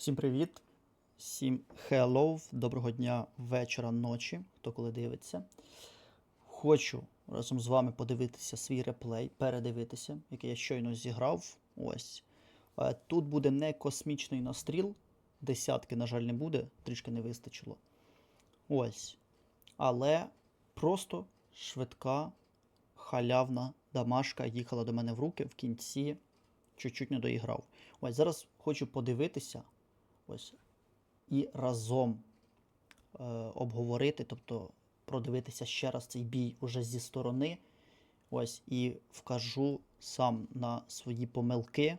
Всім привіт, всім hello, доброго дня, вечора, ночі, хто коли дивиться. Хочу разом з вами подивитися свій реплей, передивитися, який я щойно зіграв. Ось. Е, Тут буде не космічний настріл, десятки, на жаль, не буде, трішки не вистачило. Ось. Але просто швидка, халявна дамашка їхала до мене в руки в кінці, чуть-чуть не доіграв. Ось зараз хочу подивитися ось, і разом е, обговорити, тобто продивитися ще раз цей бій уже зі сторони. Ось, і вкажу сам на свої помилки,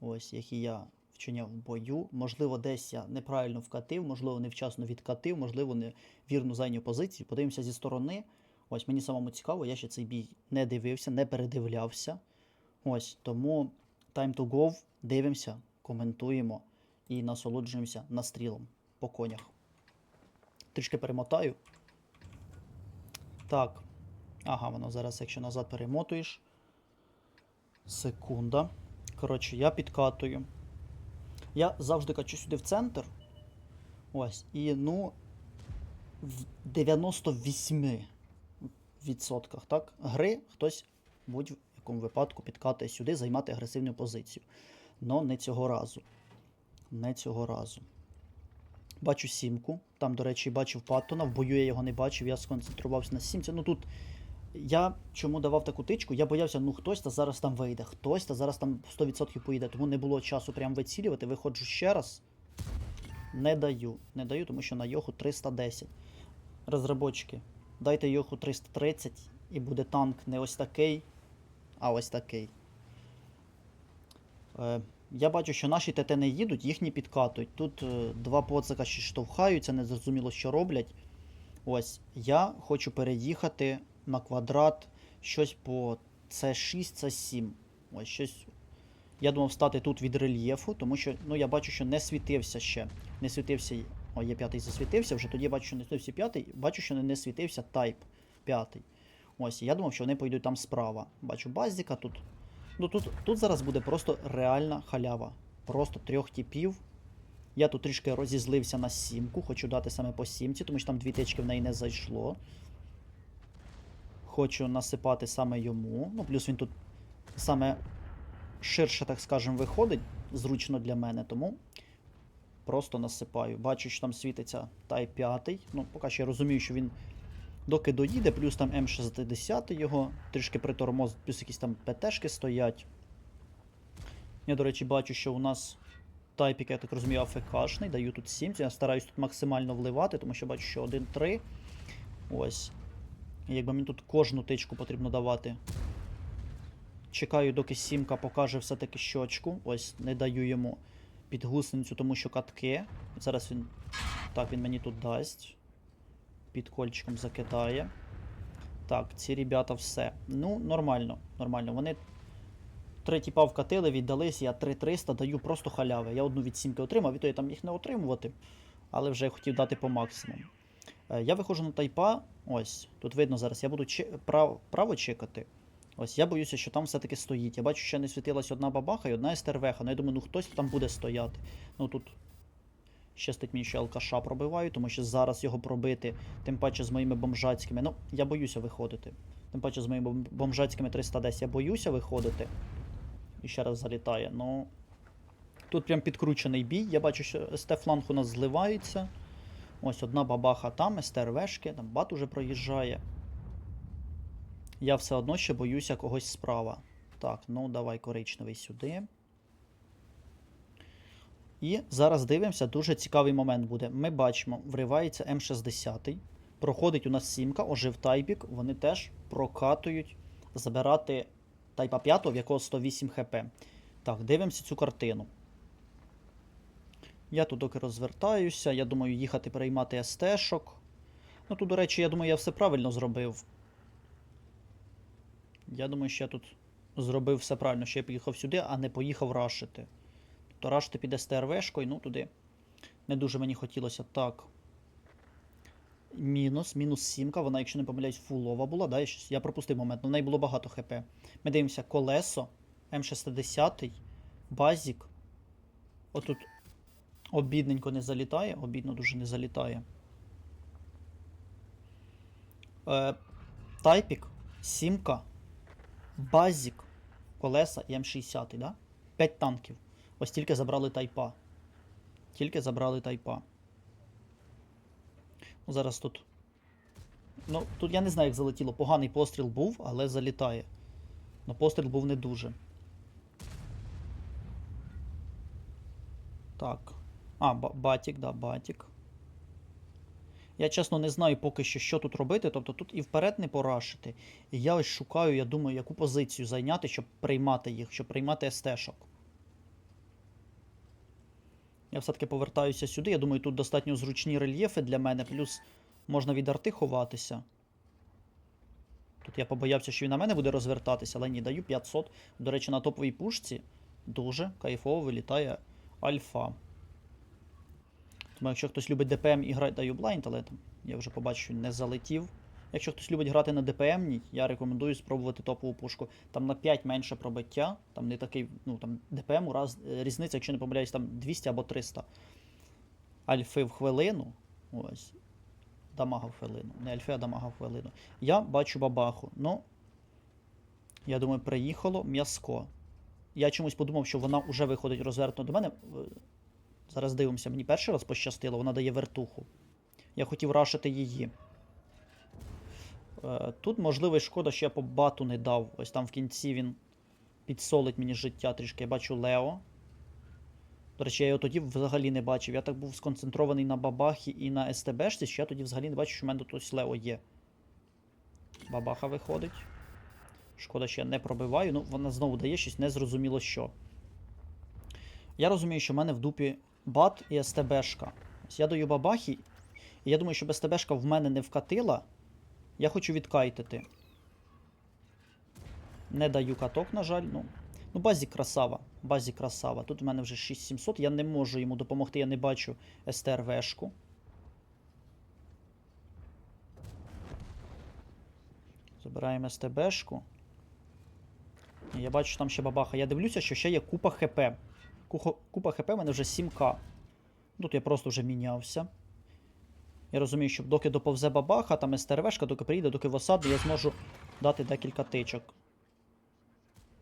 ось, які я вчиняв в бою. Можливо, десь я неправильно вкатив, можливо, невчасно відкатив, можливо, не вірно зайняв позицію. Подивимося зі сторони. Ось мені самому цікаво, я ще цей бій не дивився, не передивлявся. Ось тому time to go, дивимося, коментуємо і насолоджуємося настрілом по конях. Трішки перемотаю. Так. Ага, воно зараз, якщо назад перемотуєш. Секунда. Коротше, я підкатую. Я завжди качу сюди в центр. Ось. І ну. В 98 відсотках, так? Гри хтось будь-якому випадку підкатує сюди, займати агресивну позицію. Но не цього разу. Не цього разу. Бачу сімку. Там, до речі, бачив Паттона. В бою я його не бачив, я сконцентрувався на сімці. Ну тут я чому давав таку тичку? Я боявся, ну хтось та зараз там вийде, хтось та зараз там 100% поїде. Тому не було часу прям вицілювати. Виходжу ще раз. Не даю. Не даю, тому що на Йоху 310. Розробочки, дайте Йоху 330 і буде танк не ось такий, а ось такий. Е, я бачу, що наші ТТ не їдуть, їхні підкатують. Тут е, два поцика штовхаються, не зрозуміло, що роблять. Ось, я хочу переїхати на квадрат щось по С6, С7. Ось щось. Я думав стати тут від рельєфу, тому що ну, я бачу, що не світився ще. Не світився. О, є п'ятий засвітився, вже тоді бачу, що не світився п'ятий, бачу, що не світився тайп п'ятий. Ось, я думав, що вони пойдуть там справа. Бачу базіка тут. Ну тут, тут зараз буде просто реальна халява. Просто трьох типів. Я тут трішки розізлився на сімку, хочу дати саме по сімці, тому що там дві тички в неї не зайшло. Хочу насипати саме йому. Ну, плюс він тут саме ширше, так скажемо, виходить, зручно для мене, тому просто насипаю. Бачу, що там світиться Type 5. Ну, поки що я розумію, що він доки доїде, плюс там М60 його, трішки притормоз, плюс якісь там ПТшки стоять. Я, до речі, бачу, що у нас тайпік, я так розумію, АФКшний, даю тут 7. Я стараюсь тут максимально вливати, тому що бачу, що 1-3. Ось. Якби мені тут кожну тичку потрібно давати. Чекаю, доки сімка покаже все-таки щочку. Ось, не даю йому під гусеницю, тому що катки. Зараз він. Так, він мені тут дасть. Під кольчиком закидає. Так, ці ребята все. Ну, нормально, нормально. Вони три тіпа вкатили, віддались, я 3300 даю просто халяви. Я одну від сімки отримав, і то я там їх не отримувати. Але вже хотів дати по максимуму. Е, Я виходжу на тайпа. Ось, тут видно зараз, я буду че... прав... право чекати. Ось, я боюся, що там все-таки стоїть. Я бачу, що не світилась одна бабаха і одна СТРВХ. Ну я думаю, ну хтось там буде стояти. Ну тут щастить мені, що алкаша пробиваю, тому що зараз його пробити, тим паче з моїми бомжацькими. Ну, я боюся виходити. Тим паче з моїми бомжацькими 310 я боюся виходити. І ще раз залітає. Ну. Тут прям підкручений бій. Я бачу, що СТ-фланг у нас зливається. Ось одна бабаха там, СТРВшки, там бат уже проїжджає. Я все одно ще боюся когось справа. Так, ну давай коричневий сюди. І зараз дивимося, дуже цікавий момент буде. Ми бачимо, вривається М60. Проходить у нас сімка, ожив тайпік, вони теж прокатують забирати тайпа 5, в якого 108 хп. Так, дивимося цю картину. Я тут доки розвертаюся, я думаю, їхати переймати СТ-шок. Ну тут, до речі, я думаю, я все правильно зробив. Я думаю, що я тут зробив все правильно, що я поїхав сюди, а не поїхав рашити. Тобто рашити під СТРВшкою, ну туди. Не дуже мені хотілося так. Мінус, мінус сімка, вона, якщо не помиляюсь, фулова була. Да? Я, пропустив момент, але в неї було багато хп. Ми дивимося колесо, М60, базік. Отут Обідненько не залітає, обідно дуже не залітає. Е, тайпік, сімка, базік, колеса і М60, да? 5 танків. Ось тільки забрали тайпа. Тільки забрали тайпа. Ну, зараз тут. Ну, тут я не знаю, як залетіло. Поганий постріл був, але залітає. Ну, постріл був не дуже. Так. А, батік, да, батік. Я чесно не знаю поки що, що тут робити. Тобто тут і вперед не порашити. І я ось шукаю, я думаю, яку позицію зайняти, щоб приймати їх, щоб приймати СТ-шок. Я все-таки повертаюся сюди. Я думаю, тут достатньо зручні рельєфи для мене, плюс можна від арти ховатися. Тут я побоявся, що він на мене буде розвертатися, але ні, даю 500. До речі, на топовій пушці дуже кайфово вилітає альфа. Тому якщо хтось любить ДПМ і грає, даю блайнд, але там я вже побачу, що не залетів. Якщо хтось любить грати на ДПМ, я рекомендую спробувати топову пушку. Там на 5 менше пробиття, там не такий, ну там ДПМ раз, е, різниця, якщо не помиляюсь, там 200 або 300 альфи в хвилину. Ось. Дамага в хвилину. Не альфи, а дамага в хвилину. Я бачу бабаху. Ну, я думаю, приїхало м'яско. Я чомусь подумав, що вона вже виходить розвернуто до мене. Е, Зараз дивимося, мені перший раз пощастило, вона дає вертуху. Я хотів рашити її. Е, Тут, можливо, шкода, що я по бату не дав. Ось там в кінці він підсолить мені життя трішки. Я бачу Лео. До речі, я його тоді взагалі не бачив. Я так був сконцентрований на бабахі і на СТБшці, що я тоді взагалі не бачив, що в мене тут ось Лео є. Бабаха виходить. Шкода, що я не пробиваю. Ну, вона знову дає щось незрозуміло що. Я розумію, що в мене в дупі бат і СТБшка. Ось я даю бабахі, і я думаю, щоб СТБшка в мене не вкатила. Я хочу відкайтити. Не даю каток, на жаль. Ну, ну базі красава. Базі красава. Тут в мене вже 6700. Я не можу йому допомогти, я не бачу СТРВшку. Забираємо СТБшку. Я бачу, там ще бабаха. Я дивлюся, що ще є купа ХП. Купа ХП в мене вже 7К. Тут я просто вже мінявся. Я розумію, що доки доповзе бабаха, там СТРВшка, доки приїде, доки в осаду, я зможу дати декілька тичок.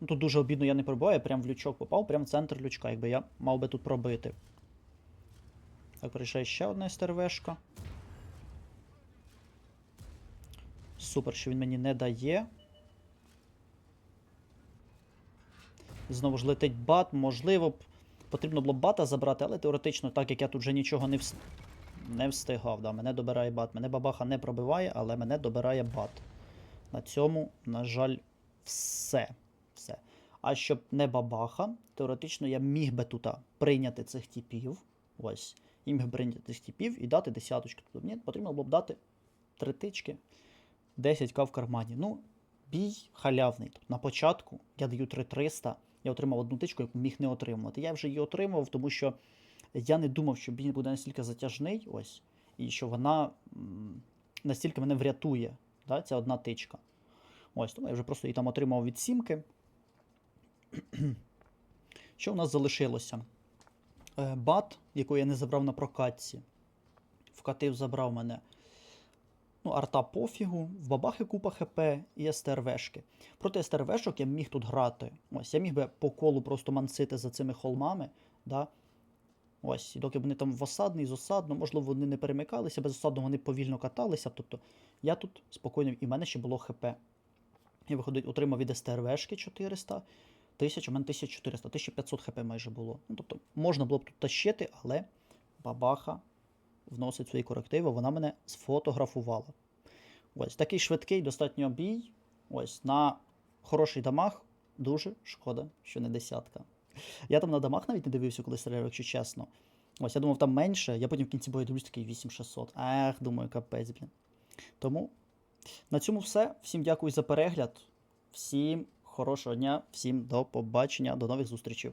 Ну, тут дуже обідно я не пробиваю, я прям в лючок попав, прям в центр лючка, якби я мав би тут пробити. Так, приїжджає ще одна СТРВшка. Супер, що він мені не дає. Знову ж летить бат, можливо потрібно було бата забрати, але теоретично, так як я тут вже нічого не, вс... не встигав. Да, мене добирає бат. Мене бабаха не пробиває, але мене добирає бат. На цьому, на жаль, все. все. А щоб не бабаха, теоретично я міг би тут прийняти цих типів. Ось. І міг би прийняти цих типів і дати десяточку. Тобто мені потрібно було б дати три тички, 10к в кармані. Ну, бій халявний. Тобто на початку я даю 3300. Я отримав одну тичку, яку міг не отримувати. Я вже її отримав, тому що я не думав, що бій буде настільки затяжний, ось, і що вона настільки мене врятує. Да, ця одна тичка. Ось, тому я вже просто її там отримав від сімки. Що у нас залишилося? Е, Бат, яку я не забрав на прокатці. Вкатив, забрав мене. Ну, арта пофігу, в бабахи купа ХП і СТРВшки. Проти СТРВшок я міг тут грати. Ось, я міг би по колу просто мансити за цими холмами. Да? Ось, доки вони там в осадний, з осадно, можливо, вони не перемикалися, без осадного вони повільно каталися. Тобто я тут спокійно, і в мене ще було ХП. Я виходить, отримав від СТРВшки 400, 1000, у мене 1400, 1500 ХП майже було. Ну, тобто, можна було б тут тащити, але бабаха вносить свої корективи, вона мене сфотографувала. Ось такий швидкий достатньо бій. Ось на хороший дамаг. Дуже шкода, що не десятка. Я там на домах навіть не дивився, коли стріляв, якщо чесно. Ось, я думав, там менше, я потім в кінці бою дивлюсь такий 8600. Ех, думаю, капець, блін. Тому на цьому все. Всім дякую за перегляд. Всім хорошого дня, всім до побачення, до нових зустрічей.